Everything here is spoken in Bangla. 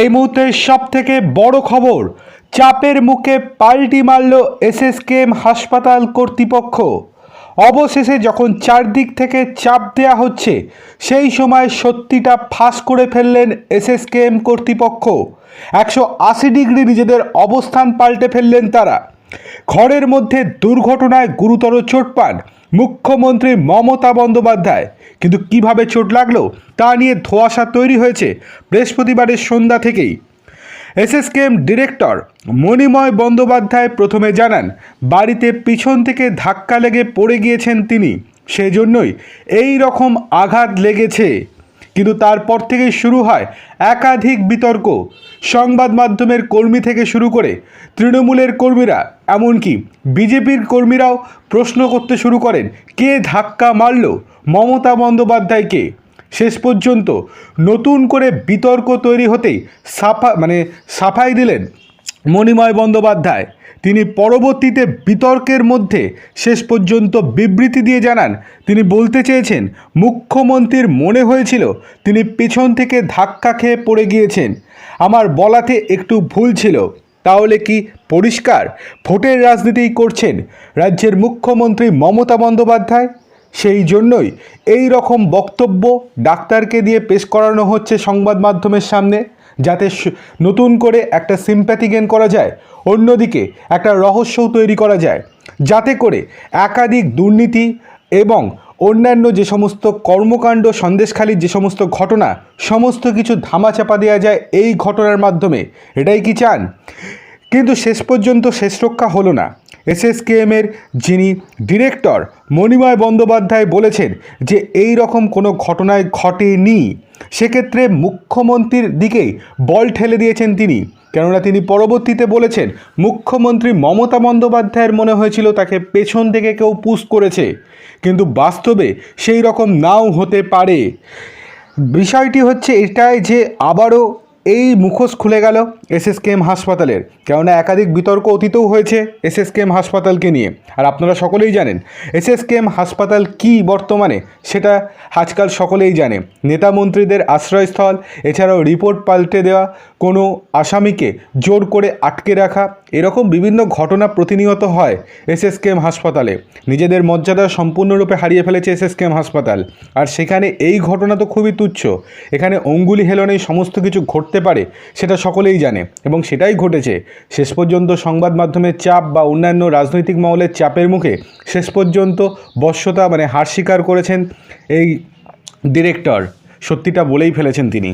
এই মুহূর্তে সব থেকে বড় খবর, চাপের মুখে পাল্টি মারল এসএসকেএম হাসপাতাল কর্তৃপক্ষ। অবশেষে যখন চারদিক থেকে চাপ দেয়া হচ্ছে, সেই সময় সত্যিটা ফাঁস করে ফেললেন এসএসকেএম কর্তৃপক্ষ। একশো আশি ডিগ্রি নিজেদের অবস্থান পাল্টে ফেললেন তারা। ঘরের মধ্যে দুর্ঘটনায় গুরুতর চোট পান মুখ্যমন্ত্রী মমতা বন্দ্যোপাধ্যায়। কিন্তু কীভাবে চোট লাগল তা নিয়ে ধোয়াশা তৈরি হয়েছে বৃহস্পতিবারের সন্ধ্যা থেকেই। এসএসকেএম ডিরেক্টর মণিময় বন্দ্যোপাধ্যায় প্রথমে জানান, বাড়িতে পিছন থেকে ধাক্কা লেগে পড়ে গিয়েছেন তিনি। সেজন্যই এই রকম আঘাত লেগেছে। কিন্তু তারপর থেকেই শুরু হয় একাধিক বিতর্ক। সংবাদ মাধ্যমের কর্মী থেকে শুরু করে তৃণমূলের কর্মীরা, এমনকি বিজেপির কর্মীরাও প্রশ্ন করতে শুরু করেন, কে ধাক্কা মারল? মমতা বন্দ্যোপাধ্যায়কে। শেষ পর্যন্ত নতুন করে বিতর্ক তৈরি হতেই সাফা মানে সাফাই দিলেন মণিময় বন্দ্যোপাধ্যায়। তিনি পরবর্তীতে বিতর্কের মধ্যে শেষ পর্যন্ত বিবৃতি দিয়ে জানান, তিনি বলতে চেয়েছেন, মুখ্যমন্ত্রীর মনে হয়েছিল তিনি পেছন থেকে ধাক্কা খেয়ে পড়ে গিয়েছেন। আমার বলাতে একটু ভুল ছিল। তাহলে কি পরিষ্কার? ভোটের রাজনীতিই করছেন রাজ্যের মুখ্যমন্ত্রী মমতা বন্দ্যোপাধ্যায়? সেই জন্যই এই রকম বক্তব্য ডাক্তারকে দিয়ে পেশ করানো হচ্ছে সংবাদ মাধ্যমের সামনে। যাতে নতুন করে একটা সিম্প্যাথি গেন করা যায়, অন্যদিকে একটা রহস্যও তৈরি করা যায়, যাতে করে একাধিক দুর্নীতি এবং অন্যান্য যে সমস্ত কর্মকাণ্ড, সন্দেশখালির যে সমস্ত ঘটনা, সমস্ত কিছু ধামাচাপা দেওয়া যায় এই ঘটনার মাধ্যমে। এটাই কি চান? কিন্তু শেষ পর্যন্ত শেষ রক্ষা হলো না। এসএসকেএমের যিনি ডিরেক্টর মণিময় বন্দ্যোপাধ্যায় বলেছেন যে এই রকম কোনো ঘটনায় ঘটেনি। সেক্ষেত্রে মুখ্যমন্ত্রীর দিকেই বল ঠেলে দিয়েছেন তিনি। কেননা তিনি পরবর্তীতে বলেছেন, মুখ্যমন্ত্রী মমতা বন্দ্যোপাধ্যায়ের মনে হয়েছিল তাকে পেছন থেকে কেউ পুশ করেছে। কিন্তু বাস্তবে সেই রকম নাও হতে পারে। বিষয়টি হচ্ছে এটাই যে আবারও এই মুখোশ খুলে গেল এসএসকেএম হাসপাতালের। কেননা একাধিক বিতর্ক অতীতেও হয়েছে এসএসকেএম হাসপাতালকে নিয়ে। আর আপনারা সকলেই জানেন এসএসকেএম হাসপাতাল কি বর্তমানে সেটা আজকাল সকলেই জানে। নেতা মন্ত্রীদের আশ্রয়স্থল, এছাড়াও রিপোর্ট পাল্টে দেওয়া কোনো আসামিকে জোর করে আটকে রাখা, এরকম বিভিন্ন ঘটনা প্রতিনিয়ত হয় এসএসকেএম হাসপাতালে। নিজেদের মর্যাদা সম্পূর্ণরূপে হারিয়ে ফেলেছে এসএসকেএম হাসপাতাল। আর সেখানে এই ঘটনা তো খুবই তুচ্ছ। এখানে অঙ্গুলি হেলনেই সমস্ত কিছু ঘটতে পারে, সেটা সকলেই জানে। এবং সেটাই ঘটেছে। শেষ পর্যন্ত সংবাদ মাধ্যমের চাপ বা অন্যান্য রাজনৈতিক মহলের চাপের মুখে শেষ পর্যন্ত বশ্যতা মানে হার স্বীকার করেছেন এই ডিরেক্টর। সত্যিটা বলেই ফেলেছেন তিনি।